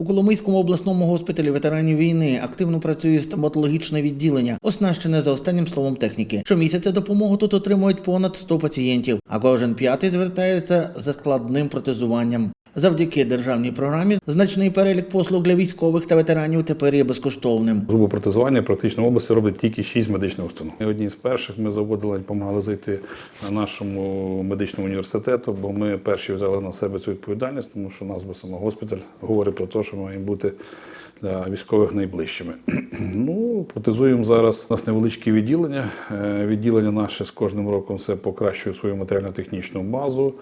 У Коломийському обласному госпіталі ветеранів війни активно працює стоматологічне відділення, оснащене за останнім словом техніки. Щомісяця допомогу тут отримують понад 100 пацієнтів, а кожен п'ятий звертається за складним протезуванням. Завдяки державній програмі значний перелік послуг для військових та ветеранів тепер є безкоштовним. Зубопротезування практично в області роблять тільки 6 медичних установ. Одні з перших ми заводили, допомагали зайти на нашому медичному університету, бо ми перші взяли на себе цю відповідальність, тому що назва саме госпіталь говорить про те, що ми маємо бути для військових найближчими. Ну, протезуємо зараз. У нас невеличкі відділення. Е, Відділення наше з кожним роком все покращує свою матеріально-технічну базу.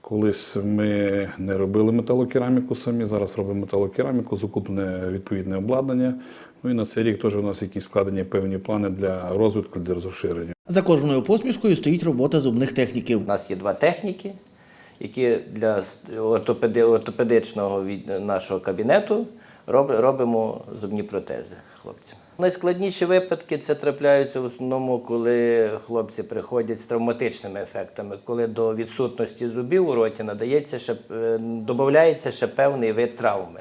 Колись ми не робили металокераміку самі, зараз робимо металокераміку, закуплене відповідне обладнання. Ну і на цей рік теж у нас якісь складені певні плани для розвитку, для розширення. За кожною посмішкою стоїть робота зубних техніків. У нас є два техніки, які для ортопеди, ортопедичного від нашого кабінету робимо зубні протези хлопцям. Найскладніші випадки це трапляються в основному, коли хлопці приходять з травматичними ефектами, коли до відсутності зубів у роті надається ще, е, додається ще певний вид травми.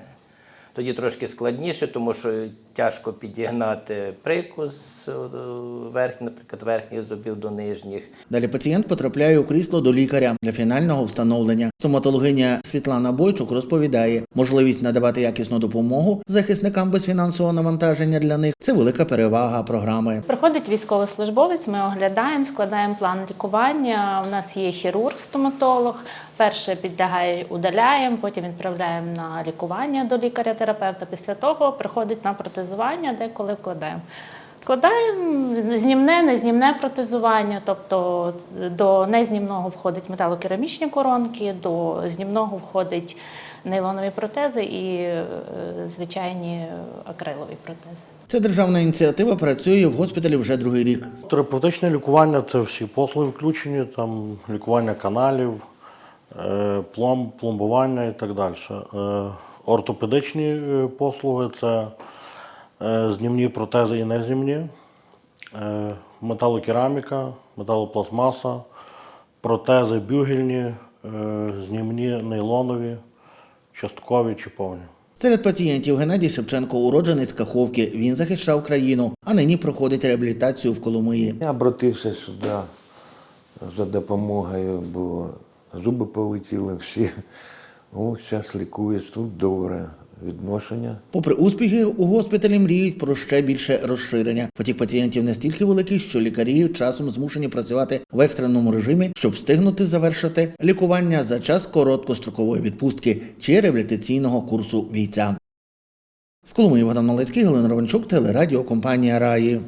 Тоді трошки складніше, тому що тяжко підігнати прикус е, верх, наприклад, верхніх зубів до нижніх. Далі пацієнт потрапляє у крісло до лікаря для фінального встановлення. Стоматологиня Світлана Бойчук розповідає, можливість надавати якісну допомогу захисникам без фінансового навантаження для них це велика перевага програми. Приходить військовослужбовець, ми оглядаємо, складаємо план лікування. У нас є хірург-стоматолог. Перше підлягає, удаляємо, потім відправляємо на лікування до лікаря-терапевта. Після того приходить на протезування, де коли вкладаємо. Вкладаємо знімне, незнімне протезування, тобто до незнімного входить металокерамічні коронки, до знімного входить нейлонові протези і е, звичайні акрилові протези. Ця державна ініціатива працює в госпіталі вже другий рік. Терапевтичне лікування це всі послуги включені, там лікування каналів, е, пломб, пломбування і так далі. Е, Ортопедичні послуги це знімні протези і незнімні, е, металокераміка, металопластмаса, протези бюгельні, е, знімні нейлонові, часткові чи повні. Серед пацієнтів Геннадій Шевченко, уродженець Каховки. Він захищав країну, а нині проходить реабілітацію в Коломиї. Я обратився сюди за допомогою, бо зуби полетіли всі. О, зараз лікуюсь, тут добре відношення. Попри успіхи, у госпіталі мріють про ще більше розширення. Потік пацієнтів настільки великий, що лікарі часом змушені працювати в екстреному режимі, щоб встигнути завершити лікування за час короткострокової відпустки чи реабілітаційного курсу бійця. З Коломиї Богдан Малецький, Галина Ровенчук, телерадіо компанія Раї.